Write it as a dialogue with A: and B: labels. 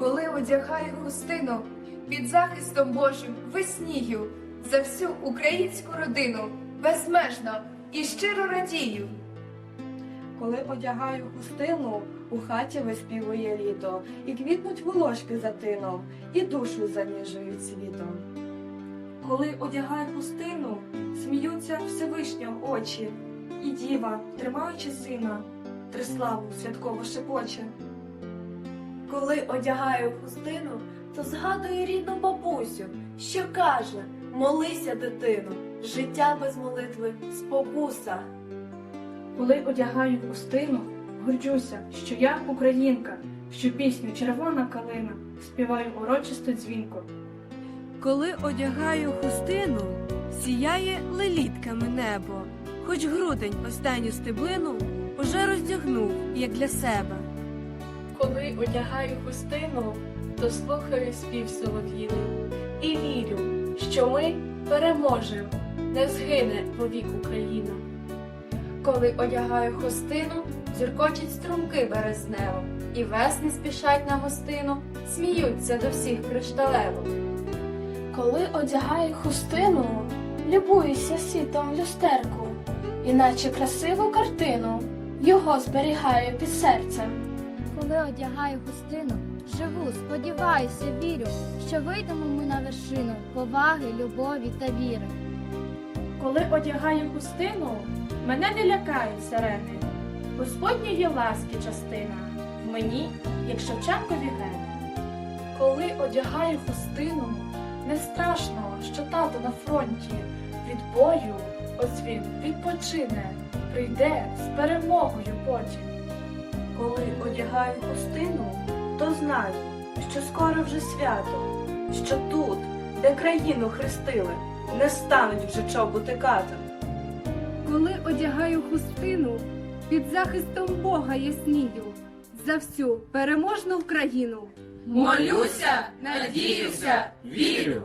A: коли одягаю хустину під захистом Божим веснію за всю українську родину безмежно і щиро радію.
B: Коли одягаю хустину, у хаті виспівує літо, і квітнуть волошки за тином, і душу заніжують світом. Коли одягаю хустину, сміються Всевишнього очі, і діва, тримаючи сина, триславу святково шепоче.
C: Коли одягаю хустину, то згадую рідну бабусю, що каже: молися, дитину, життя без молитви спокуса.
D: Коли одягаю хустину, горджуся, що я українка, що пісню Червона калина співаю урочисто дзвінко.
E: Коли одягаю хустину, сіяє лелітками небо, хоч грудень останню стеблину уже роздягнув, як для себе.
F: Коли одягаю хустину, то слухаю спів солов'їний і вірю, що ми переможемо, не згине повік Україна.
G: Коли одягаю хустину, зіркочуть струмки березнево, і весни спішать на гостину, сміються до всіх кришталево.
H: Коли одягаю хустину, любуюся світом люстерку, іначе красиву картину його зберігаю під серцем.
I: Коли одягаю хустину, живу, сподіваюся, вірю, що вийдемо ми на вершину поваги, любові та віри.
D: Коли одягаю хустину, мене не лякають сирени. Господньої ласки частина в мені, як Шевченкові гени.
B: Коли одягаю хустину, не страшно, що тато на фронті від бою, ось він відпочине, прийде з перемогою потім. Коли одягаю хустину, то знаю, що скоро вже свято, що тут, де країну хрестили, не стануть вже чоботи катом.
A: Коли одягаю хустину під захистом Бога яснію за всю переможну Україну.
E: Молюся, надіюся, вірю.